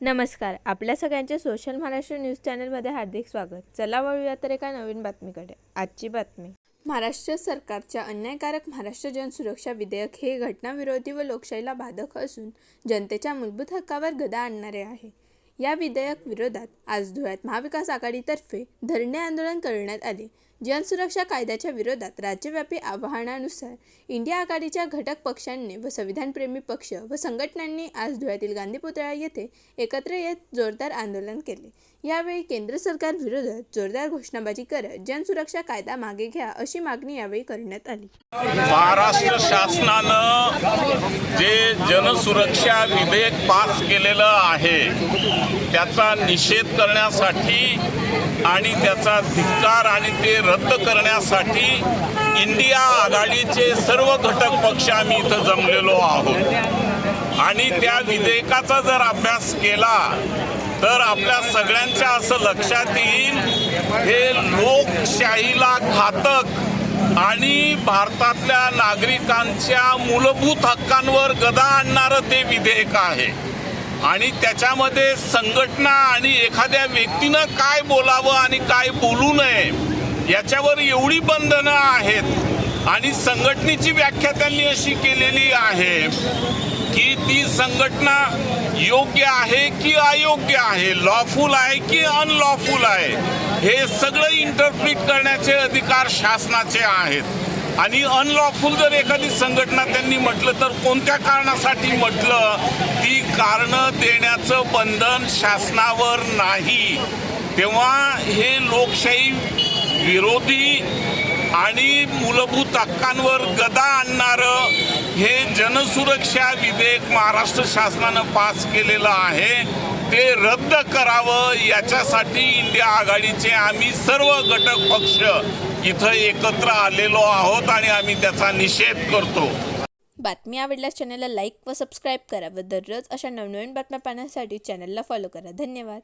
नमस्कार आपल्या सगळ्यांचे सोशल महाराष्ट्र न्यूज चॅनलमध्ये हार्दिक स्वागत. चला वळूया तर एका नवीन बातमीकडे. आजची बातमी. महाराष्ट्र सरकारच्या अन्यायकारक महाराष्ट्र जनसुरक्षा विधेयक हे घटनाविरोधी व लोकशाहीला बाधक असून जनतेच्या मूलभूत हक्कावर गदा आणणारे आहे. या विधेयक विरोधात आज धुळ्यात महाविकास आघाडीतर्फे धरणे आंदोलन करण्यात आले. जनसुरक्षा कायद्याच्या विरोधात राज्यव्यापी आवाहनानुसार इंडिया आघाडीच्या घटक पक्षांनी व संविधानप्रेमी पक्ष व संघटनांनी आज धुळ्यातील गांधी पुतळा येथे एकत्र येत जोरदार आंदोलन केले. यावेळी केंद्र सरकार विरोधात जोरदार घोषणाबाजी करत जनसुरक्षा कायदा मागे घ्या अशी मागणी यावेळी करण्यात आली. महाराष्ट्र शासनानं जे जनसुरक्षा विधेयक पास केलेलं आहे त्याचा निषेध करण्यासाठी आणि त्याचा धिक्कार आणि ते रद्द करण्यासाठी इंडिया आघाडीचे सर्व घटक पक्ष आम्ही इथं जमलेलो आहोत. आणि त्या विधेयकाचा जर अभ्यास केला तर आपल्या सगळ्यांच्या असं लक्षात येईल हे लोकशाहीला घातक आणि भारतातल्या नागरिकांच्या मूलभूत हक्कांवर गदा आणणारं ते विधेयक आहे. आणि त्याच्यामध्ये संघटना आणि एखाद्या व्यक्तीनं काय बोलावं आणि काय बोलू नये याच्यावर एवढी बंधनं आहेत आणि संघटनेची व्याख्या त्यांनी अशी केलेली आहे की ती संघटना योग्य आहे की अयोग्य आहे? लॉफुल आहे की अनलॉफुल आहे? हे सगळं इंटरप्रिट करण्याचे अधिकार शासनाचे आहेत. आणि अनलॉफुल जर एखादी संघटना त्यांनी म्हटलं तर कोणत्या कारणासाठी म्हटलं? ती कारणं देण्याचं बंधन शासनावर नाही. तेव्हा हे लोकशाही विरोधी आणि मूलभूत हक्कांवर गदा आणणारं हे जनसुरक्षा विधेयक महाराष्ट्र शासनानं पास केलेलं आहे. ते रद्द करावं याच्यासाठी इंडिया आघाडीचे आम्ही सर्व घटक पक्ष इथं एकत्र आलेलो आहोत आणि आम्ही त्याचा निषेध करतो. बातमी आवडल्यास चॅनलला लाईक व सबस्क्राईब करा व दररोज अशा नवनवीन बातम्या पाहण्यासाठी चॅनलला फॉलो करा. धन्यवाद.